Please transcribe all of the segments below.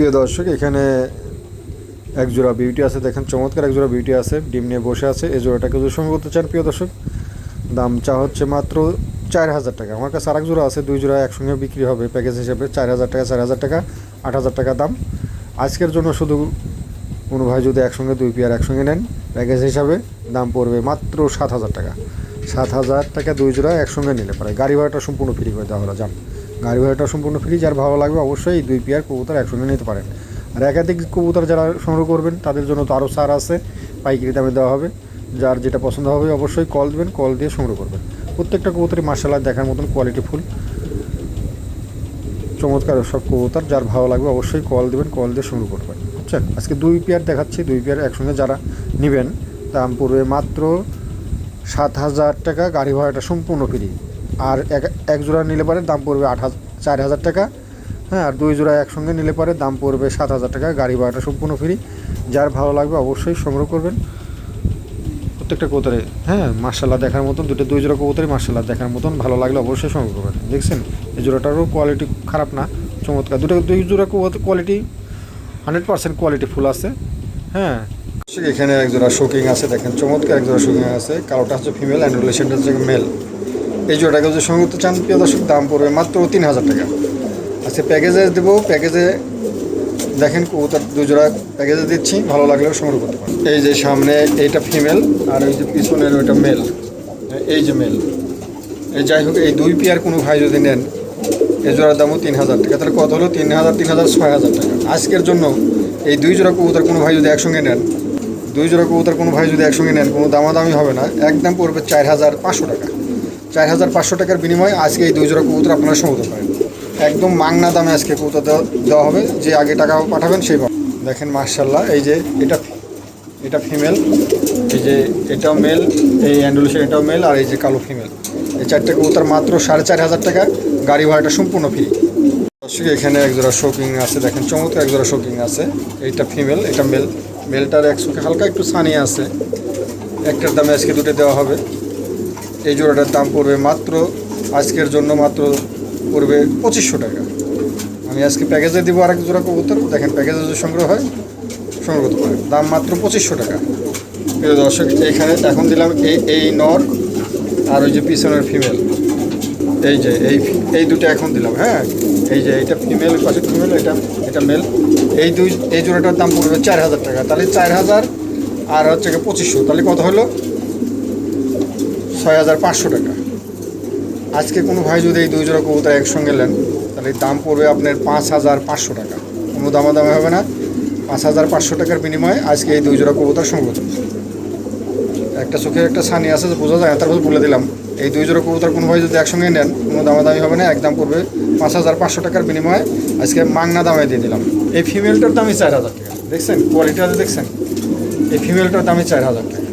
প্রিয় দর্শক, এখানে এক জোড়া বিউটি আছে, দেখেন চমৎকার এক জোড়া বিউটি আছে, ডিম নিয়ে বসে আছে, এই জোড়াটাকে যদি সঙ্গে করতে চান প্রিয় দর্শক, দাম চা হচ্ছে মাত্র চার হাজার টাকা। আমার কাছে আরেক জোড়া আছে, দুই জোড়া একসঙ্গে বিক্রি হবে, প্যাকেজ হিসেবে চার হাজার টাকা, চার হাজার টাকা, আট হাজার টাকা দাম। আজকের জন্য শুধু কোনো ভাই যদি একসঙ্গে, দুই পেয়ার একসঙ্গে নেন, প্যাকেজ হিসাবে দাম পড়বে মাত্র সাত হাজার টাকা। সাত হাজার টাকা দুই জোড়া একসঙ্গে নিলে পারে গাড়ি ভাড়াটা সম্পূর্ণ ফ্রি করে দেওয়া হলো, যান। গাড়ি ভাড়াটা সম্পূর্ণ ফ্রি যার ভালো লাগবে অবশ্যই এই দুই পেয়ার কবুতর একসঙ্গে নিতে পারেন। আর একাধিক কবুতর যারা সংগ্রহ করবেন, তাদের জন্য তো আরও ছাড় আছে, পাইকারি দামে দেওয়া হবে। যার যেটা পছন্দ হবে অবশ্যই কল দেবেন কল দিয়ে সংগ্রহ করবেন। প্রত্যেকটা কবুতরই মার্শাল্লাহ দেখার মতন কোয়ালিটি ফুল চমৎকার সব কবুতর, যার ভালো লাগবে অবশ্যই কল দেবেন কল দিয়ে সংগ্রহ করবেন। বুঝছেন? আজকে দুই পেয়ার দেখাচ্ছি, দুই পেয়ার একসঙ্গে যারা নেবেন, দাম পড়বে মাত্র সাত হাজার টাকা গাড়ি ভাড়াটা সম্পূর্ণ ফ্রি আর এক এক জোড়া নিলে পরে দাম পড়বে আট হাজার চার হাজার টাকা। হ্যাঁ আর দুই জোড়া একসঙ্গে নিলে পরে, দাম পড়বে সাত হাজার টাকা। গাড়ি ভাড়াটা সম্পূর্ণ ফ্রি যার ভালো লাগবে অবশ্যই সংগ্রহ করবেন। প্রত্যেকটা কবুতরে হ্যাঁ মার্শাল্লাহ দেখার মতন, দুটো দুই জোড়া কবুতরই মার্শাল্লাহ দেখার মতন ভালো লাগলে অবশ্যই সংগ্রহ করবেন। দেখছেন? এই জোড়াটারও কোয়ালিটি খারাপ না, চমৎকার। দুটো দুই জোড়া quality hundred percent quality full আছে। হ্যাঁ। এখানে এক জোড়া শোকিং আছে, দেখেন, চমৎকার এক জোড়া শোকিং আছে। কালোটা হচ্ছে ফিমেল অ্যান্ড রিলেশনটা হচ্ছে মেল এই জোড়াটাকে যদি সঙ্গে করতে চান, প্রিয় দর্শক, দাম পড়বে মাত্র তিন হাজার টাকা। আচ্ছা প্যাকেজে দেবো, প্যাকেজে দেখেন কবুতর দু জোড়া প্যাকেজে দিচ্ছি, ভালো লাগলেও সংগ্রহ করতে পারেন। এই যে সামনে এইটা ফিমেল আর এই যে পিছনের ওইটা মেল এই যে মেল এই যাই হোক, এই দুই পেয়ার কোনো ভাই যদি নেন, এই জোড়ার দামও তিন হাজার টাকা। তাহলে কত হলো? তিন হাজার তিন হাজার ছয় হাজার টাকা। আজকের জন্য এই দুই জোড়া কবুতর কোনো ভাই যদি একসঙ্গে নেন, দুই জোড়া কবুতর কোনো ভাই যদি একসঙ্গে নেন, কোনো দামাদামি হবে না। একদম পড়বে চার হাজার পাঁচশো টাকা। চার হাজার পাঁচশো টাকার বিনিময়ে আজকে এই দুই জোড়া কবুতর আপনারা সংগ্রহ পারেন একদম মাংনা দামে আজকে কবুতর দেওয়া- হবে। যে আগে টাকা পাঠাবেন, সেই। দেখেন মার্শাল্লাহ এই যে এটা এটা ফিমেল, এই যে এটাও মেল, এই অ্যান্ডুলেশন এটাও মেল, আর এই যে কালো ফিমেল। এই চারটে কবুতর মাত্র সাড়ে চার হাজার টাকা। গাড়ি ভাড়াটা সম্পূর্ণ ফ্রি। দর্শক, এখানে একজোড়া শোকিং আছে। দেখেন, চমৎকার একজোড়া শোকিং আছে। এইটা ফিমেল, এটা মেল। মেলটার এক হালকা একটু সানি আছে। একটার দামে আজকে দুটো দেওয়া হবে। এই জোড়াটার দাম পড়বে মাত্র, আজকের জন্য মাত্র পড়বে পঁচিশশো টাকা। আমি আজকে প্যাকেজে দিব আরেক জোড়া কবুতর। দেখেন প্যাকেজে যদি সংগ্রহ হয়, সংগ্রহ করতে পারেন। দাম মাত্র পঁচিশশো টাকা। প্রিয় দর্শক, এখানে এখন দিলাম এই এই নর আর ওই যে পিছনের ফিমেল এই যে, এই এই দুটো এখন দিলাম হ্যাঁ? এই যে এইটা ফিমেল পাশে ফিমেল এটা এটা মেল এই দুই, এই জোড়াটার দাম পড়বে চার হাজার টাকা। তাহলে চার হাজার আর হচ্ছে পঁচিশশো। তাহলে কত হলো? ছয় হাজার পাঁচশো টাকা। আজকে কোনো ভাই যদি এই দুই জোড়া কবুতর একসঙ্গে নেন, তাহলে দাম পড়বে আপনার পাঁচ হাজার পাঁচশো টাকা। কোনো দামাদামি হবে না। পাঁচ হাজার পাঁচশো টাকার বিনিময়ে আজকে এই দুই জোড়া কবুতর সংগ্রহ একটা চোখে একটা ছানি আছে বোঝা যায় তারপর বলে দিলাম। এই দুই জোড়া কবুতর কোনো ভাই যদি একসঙ্গে নেন, কোনো দামাদামি হবে না একদম পড়বে পাঁচ হাজার পাঁচশো টাকার বিনিময়ে আজকে মাংনা দামে দিয়ে দিলাম। এই ফিমেলটার দামই চার হাজার টাকা। দেখছেন? কোয়ালিটি আছে, দেখছেন? এই ফিমেলটার দামই চার হাজার টাকা।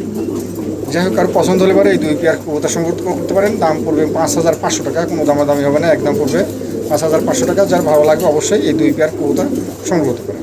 যাই হোক, কারও পছন্দ হলে পারে এই দুই পেয়ার কবুতর সংগ্রহ করতে পারেন। দাম পড়বে পাঁচ হাজার পাঁচশো টাকা, কোনো দামাদামি হবে না, একদম পড়বে পাঁচ হাজার পাঁচশো টাকা। যার ভালো লাগবে অবশ্যই এই দুই পেয়ার কবুতর সংগ্রহ করতে পারেন।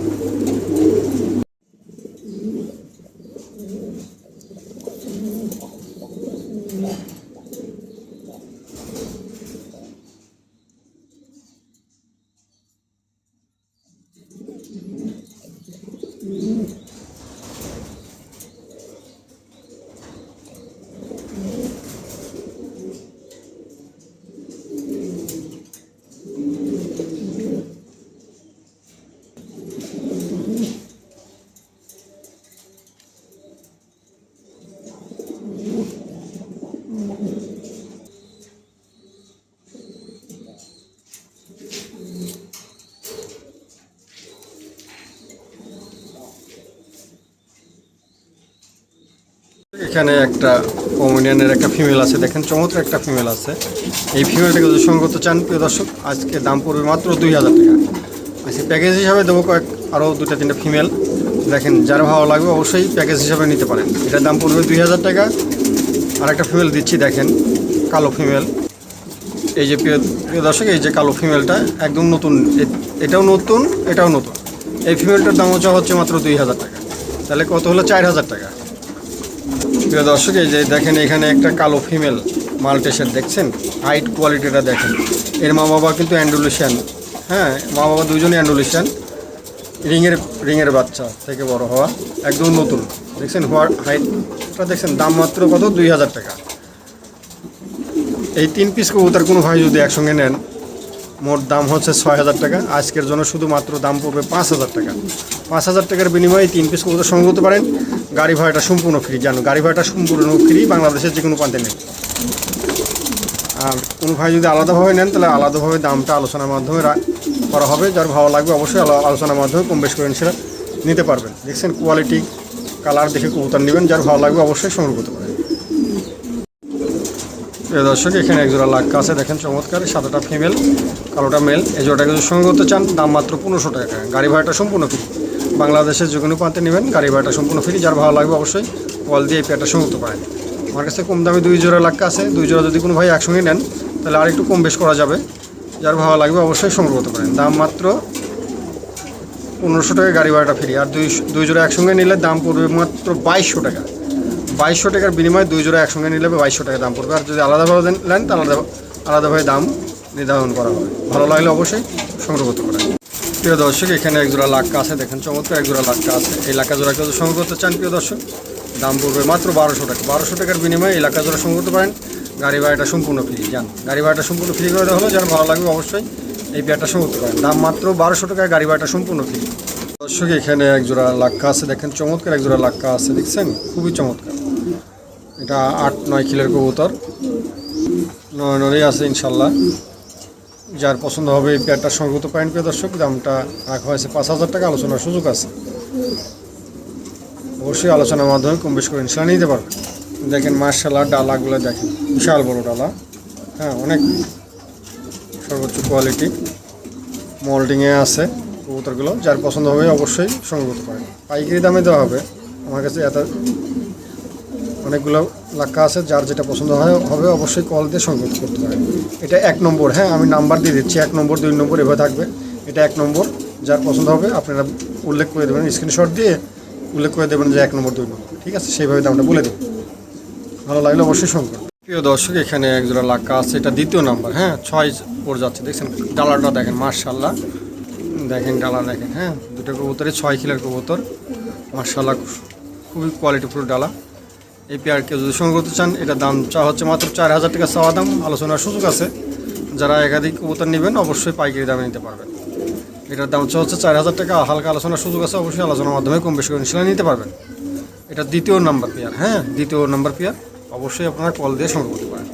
এখানে একটা কমিডিয়ানের একটা ফিমেল আছে। দেখেন চমৎকার একটা ফিমেল আছে। এই ফিমেলটাকে যদি সঙ্গে করতে চান, প্রিয় দর্শক, আজকে দাম পড়বে মাত্র দুই হাজার টাকা। আজকে প্যাকেজ হিসাবে দেবো কয়েক আরও দুটা তিনটা ফিমেল দেখেন, যার ভালো লাগবে অবশ্যই প্যাকেজ হিসাবে নিতে পারেন। এটার দাম পড়বে দুই হাজার টাকা। আর একটা ফিমেল দিচ্ছি, দেখেন, কালো ফিমেল এই যে প্রিয় প্রিয় দর্শক, এই যে কালো ফিমেলটা একদম নতুন। এটাও নতুন এটাও নতুন। এই ফিমেলটার দাম হচ্ছে হচ্ছে মাত্র দুই হাজার টাকা। তাহলে কত হলো? চার হাজার টাকা। প্রিয় দর্শক, এই যে দেখেন এখানে একটা কালো ফিমেল মাল্টেসের দেখছেন? হাইট কোয়ালিটিটা দেখেন। এর মা বাবা কিন্তু অ্যান্ডুলেশন হ্যাঁ মা বাবা দুজনই অ্যান্ডুলেশন রিংয়ের রিংয়ের বাচ্চা থেকে বড় হওয়া, একদম নতুন। দেখছেন হোয়ার হাইটটা দেখছেন, দাম মাত্র কত? দুই হাজার টাকা। এই তিন পিস কবুতার কোনো ভাই যদি একসঙ্গে নেন, মোট দাম হচ্ছে ছয় হাজার টাকা। আজকের জন্য শুধুমাত্র দাম পড়বে পাঁচ হাজার টাকা। পাঁচ হাজার টাকার বিনিময়ে তিন পিস কবুতর সংগ্রহ করতে পারেন। গাড়ি ভাড়াটা সম্পূর্ণ ফ্রি জানো? গাড়ি ভাড়াটা সম্পূর্ণ ফ্রি বাংলাদেশের যে কোনো প্রান্তে নেই আর কোনো ভাই যদি আলাদাভাবে নেন, তাহলে আলাদাভাবে দামটা আলোচনার মাধ্যমে করা হবে। যার ভালো লাগবে অবশ্যই আলো- আলোচনার মাধ্যমে কম বেশ করে সেটা নিতে পারবেন। দেখছেন কোয়ালিটি কালার দেখে কবুতর নেবেন, যার ভালো লাগবে অবশ্যই সংগ্রহ করতে পারেন। দর্শক, এখানে একজোড়া লাক্কা আছে, দেখেন চমৎকার সাদাটা ফিমেল কালোটা মেল এই যদি সংগ্রহ করতে চান, দাম মাত্র পনেরোশো টাকা। গাড়ি ভাড়াটা সম্পূর্ণ ফ্রি বাংলাদেশের যে কোনো প্রান্তে নেবেন, গাড়ি ভাড়াটা সম্পূর্ণ ফ্রি যার ভালো লাগবে অবশ্যই কল দিয়ে এই পেয়ারটা সংগ্রহ করতে পারেন আমার কাছে কম দামে দুই জোড়া লাক্কা আছে, দুই জোড়া যদি কোনো ভাই একসঙ্গে নেন, তাহলে আর একটু কম বেশ করা যাবে। যার ভালো লাগবে অবশ্যই সংগ্রহ করতে পারেন। দাম মাত্র পনেরোশো টাকা গাড়ি ভাড়াটা ফ্রি আর দুই দুই জোড়া একসঙ্গে নিলে দাম পড়বে মাত্র বাইশশো টাকা। বাইশশো টাকার বিনিময়ে দুই জোড়া একসঙ্গে নিলে বাইশশো টাকা দাম পড়বে, আর যদি আলাদাভাবে নেন, তাহলে আলাদা আলাদাভাবে দাম নির্ধারণ করা হবে। ভালো লাগলে অবশ্যই সংগ্রহ করতে পারেন। প্রিয় দর্শক, এখানে এক জোড়া লাক্কা আছে, দেখেন চমৎকার এক জোড়া লাক্কা আছে। এই লাক্কা জোড়া কেউ সংগ্রহ করতে চান প্রিয় দর্শক? দাম পড়বে মাত্র বারোশো টাকা। বারোশো টাকার বিনিময়ে এই লাক্কা জোড়া সংগ্রহ করতে পারেন। গাড়ি ভাড়াটা সম্পূর্ণ ফ্রি যান গাড়ি ভাড়াটা সম্পূর্ণ ফ্রি করে দেওয়া হলো, যার ভালো লাগবে অবশ্যই এই পেয়ারটা সংগ্রহ করতে পারেন। দাম মাত্র বারোশো টাকায় গাড়ি ভাড়াটা সম্পূর্ণ ফ্রি দর্শক, এখানে এক জোড়া লাক্কা আছে, দেখেন চমৎকার এক জোড়া লাক্কা আছে, দেখছেন? খুবই চমৎকার। এটা আট নয় কিলোর কবুতর। নয় নয় আছে, ইনশাল্লাহ। যার পছন্দ হবে এই পেয়ারটা সংগ্রহ করতে পারেন। প্রিয় দর্শক, দামটা রাখা হয়েছে পাঁচ হাজার টাকা, আলোচনার সুযোগ আছে। অবশ্যই আলোচনার মাধ্যমে কম বেশ করে ইনশাল্লাহ নিতে পারবেন। দেখেন মার্শাল্লাহ ডালাগুলো দেখেন, বিশাল বড় ডালা। হ্যাঁ অনেক সর্বোচ্চ কোয়ালিটি মোল্ডিংয়ে আছে কবুতরগুলো। যার পছন্দ হবে অবশ্যই সংগ্রহ করতে পারেন। পাইকারি দামে দেওয়া হবে। আমার কাছে এত অনেকগুলো লাক্কা আছে, যার যেটা পছন্দ হয়, হবে অবশ্যই কল দিয়ে সংগ্রহ করতে পারেন। এটা এক নম্বর হ্যাঁ আমি নাম্বার দিয়ে দিচ্ছি, এক নম্বর, দুই নম্বর, এভাবে থাকবে। এটা এক নম্বর, যার পছন্দ হবে, আপনারা উল্লেখ করে দেবেন স্ক্রিনশট দিয়ে উল্লেখ করে দেবেন যে এক নম্বর, দুই নম্বর, ঠিক আছে? সেইভাবে দামটা বলে দেবেন ভালো লাগলে অবশ্যই সংগ্রহ প্রিয় দর্শক, এখানে একজোড়া লাক্কা আছে, এটা দ্বিতীয় নাম্বার হ্যাঁ ছয় পড়ে যাচ্ছে, দেখছেন? ডালারটা দেখেন মার্শাল্লাহ দেখেন ডালা দেখেন হ্যাঁ দুটো কবুতরে ছয় কিলোর কবুতর মার্শাল্লাহ খুবই কোয়ালিটিফুল ডালা। এই পেয়ার কেউ যদি সংগ্রহ করতে চান, এটা দাম চা হচ্ছে মাত্র চার হাজার টাকা। চাওয়া দাম, আলোচনার সুযোগ আছে। যারা একাধিক কবুতর নেবেন, অবশ্যই পাইকারি দামে নিতে পারবেন। এটার দাম চা হচ্ছে চার হাজার টাকা। হালকা আলোচনার সুযোগ আছে, অবশ্যই আলোচনার মাধ্যমে কম বেশি করে নিতে পারবেন। এটা দ্বিতীয় নাম্বার পেয়ার হ্যাঁ দ্বিতীয় নাম্বার পেয়ার অবশ্যই আপনারা কল দিয়ে সংগ্রহ করতে পারেন।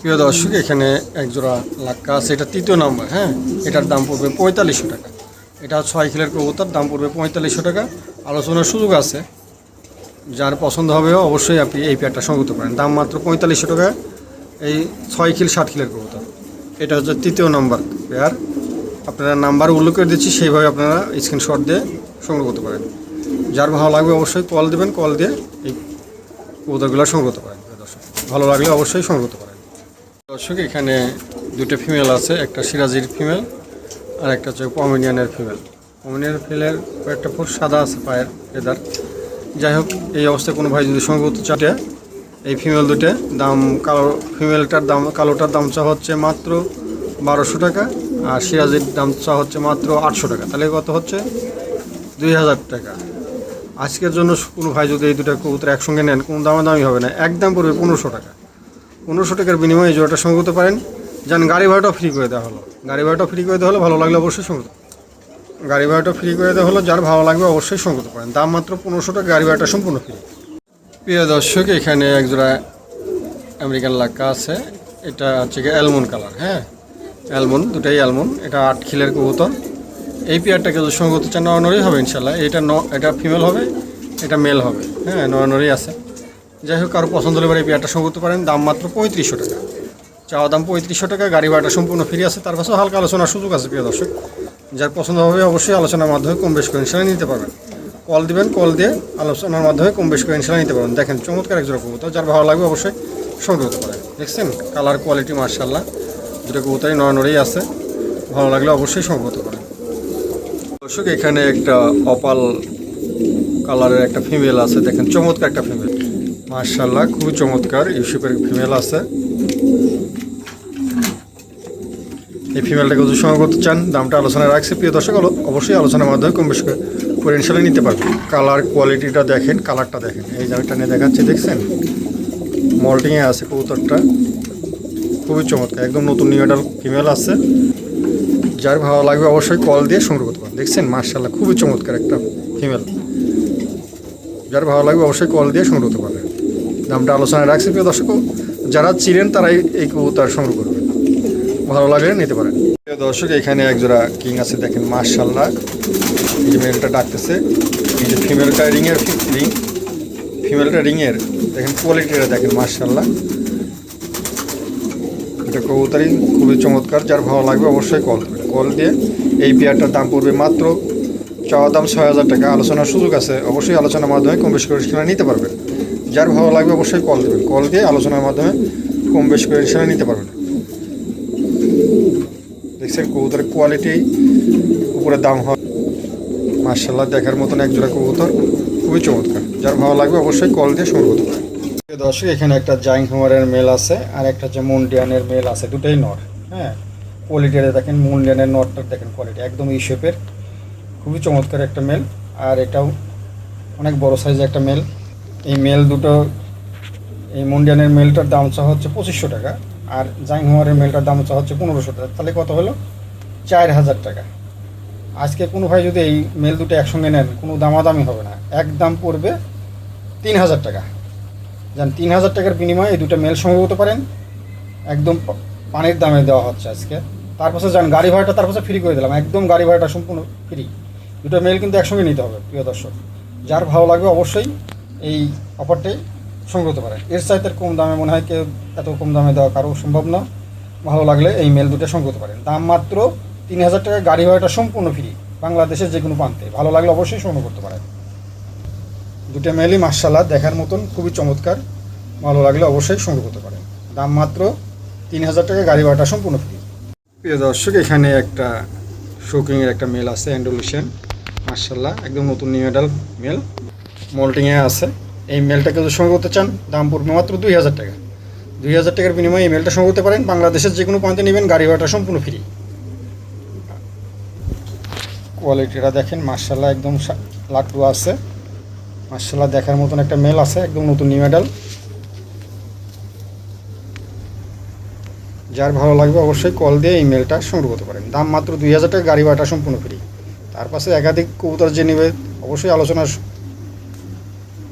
প্রিয় দর্শক, এখানে এক জোড়া লাক্কা আছে। এটা তৃতীয় নাম্বার হ্যাঁ এটার দাম পড়বে পঁয়তাল্লিশশো টাকা। এটা ছয় কিলোর কবুতর, দাম পড়বে পঁয়তাল্লিশশো টাকা। আলোচনার সুযোগ আছে। যার পছন্দ হবে অবশ্যই আপনি এই পেয়ারটা সংগ্রহ পারেন। দাম মাত্র পঁয়তাল্লিশশো টাকা। এই ছয় কিল ষাট কিলের কবুতর। এটা হচ্ছে তৃতীয় নাম্বার পেয়ার। আপনারা নাম্বার উল্লেখ করে দিচ্ছি, সেইভাবে আপনারা স্ক্রিনশট দিয়ে সংগ্রহ করতে পারেন। যার ভালো লাগবে অবশ্যই কল দেবেন কল দিয়ে এই কবুতরগুলো সংগ্রহ করতে পারেন। দর্শক, ভালো লাগলে অবশ্যই সংগ্রহ করতে পারেন। দর্শক, এখানে দুটো ফিমেল আছে, একটা সিরাজির ফিমেল আর একটা হচ্ছে পমিনিয়ানের ফিমেল পমিনিয়ানের ফিমেলের কয়েকটা ফুট সাদা আছে পায়ের ফেদার যাই হোক, এই অবস্থায় কোনো ভাই যদি সংগ্রহ করতে চাটে এই ফিমেল দুটো দাম কালো ফিমেলটার দাম, কালোটার দাম চা হচ্ছে মাত্র বারোশো টাকা আর সিরাজের দাম চা হচ্ছে মাত্র আটশো টাকা। তাহলে কত হচ্ছে? দুই হাজার টাকা। আজকের জন্য কোনো ভাই যদি এই দুটো কবুতর একসঙ্গে নেন, কোনো দামাদামি হবে না এক দাম পড়বে পনেরোশো টাকা। পনেরোশো টাকার বিনিময়ে জোড়াটা সংগ্রহ করতে পারেন। যেন, গাড়ি ভাড়াটাও ফ্রি করে দেওয়া হলো। গাড়ি ভাড়াটাও ফ্রি করে দেওয়া হলো, ভালো লাগলে অবশ্যই সংগ্রহ গাড়ি ভাড়াটা ফ্রি করে দেওয়া হলো, যার ভালো লাগবে অবশ্যই সংগ্রহ করেন দাম মাত্র পনেরোশো টাকা, গাড়ি ভাড়াটা সম্পূর্ণ ফ্রি প্রিয় দর্শক, এখানে একজোড়া আমেরিকান লাক্কা আছে। এটা হচ্ছে কি অ্যালমন কালার হ্যাঁ? অ্যালমন দুটাই অ্যালমন এটা আট খিলের কবুতর। এই পেয়ারটাকে যদি করতে চান নরনরি হবে ইনশাল্লাহ এটা ন, এটা ফিমেল হবে, এটা মেল হবে হ্যাঁ? নরনরি আছে। যাই হোক, কারও পছন্দ হলে এই পেয়ারটা করতে পারেন। দাম মাত্র পঁয়ত্রিশশো টাকা। চাওয়া দাম পঁয়ত্রিশশো টাকা, গাড়ি ভাড়াটা সম্পূর্ণ ফ্রি আছে। তার পাশেও হালকা আলোচনার সুযোগ আছে, প্রিয় দর্শক। যার পছন্দ হবে অবশ্যই আলোচনার মাধ্যমে কম বেশ করে ইনশাল্লাহ নিতে পারবেন। কল দিবেন, কল দিয়ে আলোচনার মাধ্যমে কম বেশ করে ইনশাল্লাহ নিতে পারবেন। দেখেন, চমৎকার একজোড়া কবুতর, যার ভালো লাগবে অবশ্যই সংগ্রহ পারেন। দেখছেন? কালার কোয়ালিটি মার্শাল্লাহ দুটো কবুতরই নড়নড়েই আছে। ভালো লাগলে অবশ্যই সংগ্রহ পারেন। দর্শক, এখানে একটা অপাল কালারের একটা ফিমেল আছে। দেখেন, চমৎকার একটা ফিমেল। মার্শাল্লাহ খুবই চমৎকার। ইউসুফের ফিমেল আছে। এই ফিমেলটাকে যদি সংগ্রহ করতে চান, দামটা আলোচনা রাখছে। প্রিয় দর্শক অবশ্যই আলোচনার মাধ্যমে কম বেশি করে ইনশাল্লাহ নিতে পারবেন। কালার কোয়ালিটিটা দেখেন কালারটা দেখেন। এই জায়গাটা নিয়ে দেখাচ্ছে, দেখছেন? মল্টিংয়ে আছে কবুতরটা। খুবই চমৎকার, একদম নতুন নিউ ফিমেল আছে। যার ভালো লাগবে অবশ্যই কল দিয়ে সংগ্রহ করতে পারেন। দেখছেন? মার্শাল্লাহ খুবই চমৎকার একটা ফিমেল যার ভালো লাগবে অবশ্যই কল দিয়ে সংগ্রহ করতে পারবেন। দামটা আলোচনায় রাখছি, প্রিয় দর্শক, যারা চিনেন তারাই এই কবুতর সংগ্রহ করবেন। ভালো লাগলে নিতে পারেন। দর্শক, এখানে একজোড়া কিং আছে, দেখেন মার্শাল্লাহ এই যে মেলটা ডাকতেছে। এই যে ফিমেলটা রিংয়ের রিং। ফিমেলটা রিংয়ের। দেখেন কোয়ালিটিটা দেখেন মার্শাল্লাহ এটা কবুতরি খুবই চমৎকার। যার ভালো লাগবে অবশ্যই কল কল দিয়ে এই পেয়ারটার দাম পড়বে মাত্র চাওয়া দাম ছয় হাজার টাকা। আলোচনার সুযোগ আছে। অবশ্যই আলোচনার মাধ্যমে কম বেশি করে সেখানে নিতে পারবেন। যার ভালো লাগবে অবশ্যই কল দেবেন। কল দিয়ে আলোচনার মাধ্যমে কম বেশি করে নিতে পারবেন। দেখছেন কবুতরের কোয়ালিটি উপরে দাম হয়। মার্শাল্লাহ দেখার মতন একজোড়া কবুতর, খুবই চমৎকার। যার ভালো লাগবে অবশ্যই কল দিয়ে সংগ্রহ করতে দর্শক, এখানে একটা জাইং হোমারের মেল আছে, আর একটা হচ্ছে মুন্ডিয়ানের মেল আছে, দুটোই নট হ্যাঁ? কোয়ালিটিটা দেখেন, মুন্ডিয়ানের নটটার দেখেন কোয়ালিটি একদম এই শেপের খুবই চমৎকার একটা মেল, আর এটাও অনেক বড় সাইজের একটা মেল। এই মেল দুটো, এই মুন্ডিয়ানের মেলটার দাম চা হচ্ছে পঁচিশশো টাকা। আর জাইং হোমারের মেলটার দাম হচ্ছে পনেরোশো টাকা। তাহলে কত হলো? চার হাজার টাকা। আজকে কোনো ভাই যদি এই মেল দুটো একসঙ্গে নেন, কোনো দামাদামি হবে না। এক দাম পড়বে তিন হাজার টাকা। যান, তিন হাজার টাকার বিনিময়ে এই দুটো মেল সংগ্রহ করতে পারেন। একদম পানির দামে দেওয়া হচ্ছে আজকে। তারপর যান, গাড়ি ভাড়াটা তারপর ফ্রি করে দিলাম। একদম গাড়ি ভাড়াটা সম্পূর্ণ ফ্রি দুটো মেল কিন্তু একসঙ্গে নিতে হবে, প্রিয় দর্শক। যার ভালো লাগবে অবশ্যই এই অফারটাই সংগ্রহ করতে পারেন এর চাইতে কম দামে মনে হয় কেউ এত কম দামে দেওয়া কারও সম্ভব না। ভালো লাগলে এই মেল দুটো সংগ্রহ করতে পারেন। দাম মাত্র তিন হাজার টাকা, গাড়ি ভাড়াটা সম্পূর্ণ ফ্রি বাংলাদেশের যে কোনো প্রান্তে। ভালো লাগলে অবশ্যই সংগ্রহ করতে পারেন। দুটো মেলই মার্শাল্লাহ দেখার মতন, খুবই চমৎকার। ভালো লাগলে অবশ্যই সংগ্রহ করতে পারেন। দাম মাত্র তিন হাজার টাকা, গাড়ি ভাড়াটা সম্পূর্ণ ফ্রি প্রিয় দর্শক, এখানে একটা শোকিংয়ের একটা মেল আছে অ্যান্ডোলিশন মার্শাল্লাহ একদম নতুন নিউ মেডাল মেল মল্টিংয়ে আছে। এই মেলটাকে যদি সংগ্রহ করতে চান, দাম পড়বে মাত্র দুই হাজার টাকা। দুই হাজার টাকার বিনিময়ে এই মেলটা সংগ্রহ করতে পারেন। বাংলাদেশের যে কোনো প্রান্তে নেবেন, গাড়ি ভাড়াটা সম্পূর্ণ ফ্রি কোয়ালিটিটা দেখেন মার্শাল্লাহ একদম লাট্টু আছে। মার্শাল্লাহ দেখার মতন একটা মেল আছে, একদম নতুন নিউ মেডাল যার ভালো লাগবে অবশ্যই কল দিয়ে এই মেলটা সংগ্রহ করতে পারেন। দাম মাত্র দুই হাজার টাকা, গাড়ি ভাড়াটা সম্পূর্ণ ফ্রি তার পাশে একাধিক কবুতর যে নেবে, অবশ্যই আলোচনা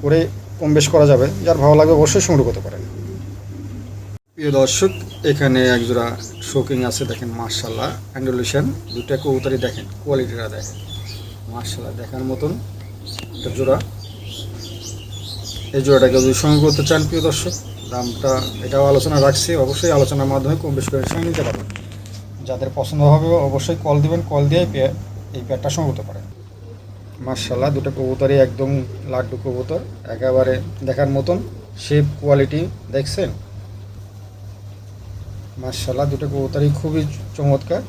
করে কম বেশ করা যাবে, যার ভালো লাগবে অবশ্যই সংগ্রহ করতে পারেন। প্রিয় দর্শক, এখানে একজোড়া শোকিং আছে, দেখেন মার্শাল্লাহ অ্যান্ডোলিশন দুটা কবুতরই দেখেন কোয়ালিটিটা দেখেন। মার্শাল্লাহ দেখার মতন একটা জোড়া। এই জোড়াটাকে যদি সংগ্রহ করতে চান, প্রিয় দর্শক, দামটা এটাও আলোচনা রাখছি। অবশ্যই আলোচনার মাধ্যমে কম বেশি করে সঙ্গে নিতে পারবেন। যাদের পছন্দ হবে, অবশ্যই কল দিবেন কল দিয়ে এই পেয়ারটা সংগ্রহ করতে পারেন। মার্শাল্লাহ দুটো কবুতরই একদম লাড্ডু কবুতর, একেবারে দেখার মতন শেপ কোয়ালিটি দেখছেন? মার্শাল্লাহ দুটো কবুতরই খুবই চমৎকার।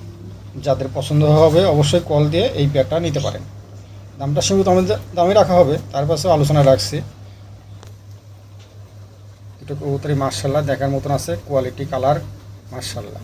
যাদের পছন্দ হবে অবশ্যই কল দিয়ে এই পেয়ারটা নিতে পারেন। দামটা সীমিত দামে দামে রাখা হবে, তার পাশেও আলোচনা রাখছি। দুটো কবুতরি মার্শাল্লাহ দেখার মতন আছে কোয়ালিটি কালার মার্শাল্লাহ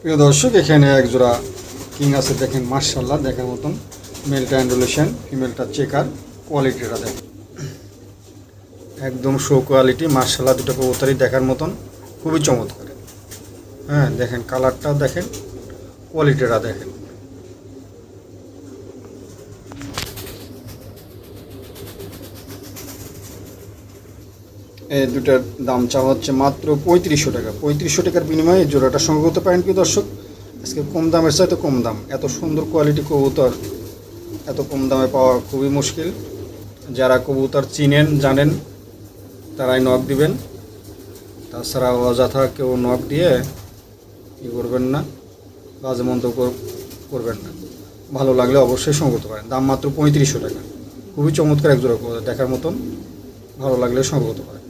প্রিয় দর্শক, এখানে এক জোড়া কিং আছে দেখেন মার্শাল্লাহ দেখার মতন। মেলটা অ্যান্ডুলেশন ফিমেলটা চেকার কোয়ালিটিটা দেখেন। একদম শো কোয়ালিটি মার্শাল্লাহ দুটো কবুতারই দেখার মতন। খুবই চমৎকার। হ্যাঁ দেখেন কালারটা দেখেন কোয়ালিটিটা দেখেন। দুটার দাম চাওয়া হচ্ছে মাত্র পঁয়ত্রিশশো টাকা। পঁয়ত্রিশশো টাকার বিনিময়ে জোড়াটা সংগ্রহ করতে পারেন কি দর্শক। আজকে কম দামের চাইতে কম দাম। এত সুন্দর কোয়ালিটি কবুতর, এত কম দামে পাওয়া খুবই মুশকিল। যারা কবুতর চিনেন, জানেন, তারাই নখ দিবেন। তাছাড়া অযথা কেউ নখ দিয়ে ই করবেন না, বাজে কর- করবেন না। ভালো লাগলে অবশ্যই সংগ্রহ করতে পারেন। দাম মাত্র পঁয়ত্রিশশো টাকা। খুবই চমৎকার এক জোড়া দেখার মতন। ভালো লাগলে সংগ্রহ করতে পারেন।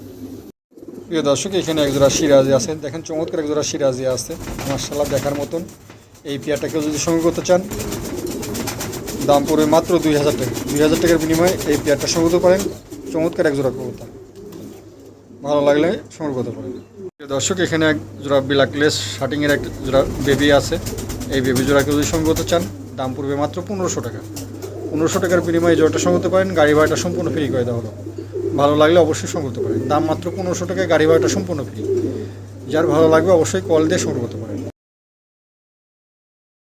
প্রিয় দর্শক, এখানে একজোড়া সিরাজি আছে দেখেন চমৎকার একজোড়া সিরাজি আছে। মার্শাল্লাহ দেখার মতন। এই পেয়ারটাকেও যদি সংগ্রহ করতে চান, দাম পড়বে মাত্র দুই হাজার টাকা। দুই হাজার টাকার বিনিময়ে এই পেয়ারটা সংগ্রহ পারেন। চমৎকার এক জোড়া কবুতর। ভালো লাগলে সংগ্রহ করতে পারেন। প্রিয় দর্শক, এখানে এক জোড়া বিলাকলেস শার্টিংয়ের এক জোড়া বেবি আছে। এই বেবি জোড়াকে যদি সংগ্রহ করতে চান, দাম পড়বে মাত্র পনেরোশো টাকা। পনেরোশো টাকার বিনিময়ে জোড়াটা করতে পারেন। গাড়ি ভাড়াটা সম্পূর্ণ ফ্রি করে দেওয়া হলো। ভালো লাগলে অবশ্যই সংগ্রহ করতে পারেন দাম মাত্র পনেরোশো টাকায় গাড়ি ভাড়াটা সম্পূর্ণ ফ্রি যার ভালো লাগবে অবশ্যই কল দিয়ে সংগ্রহ করতে পারেন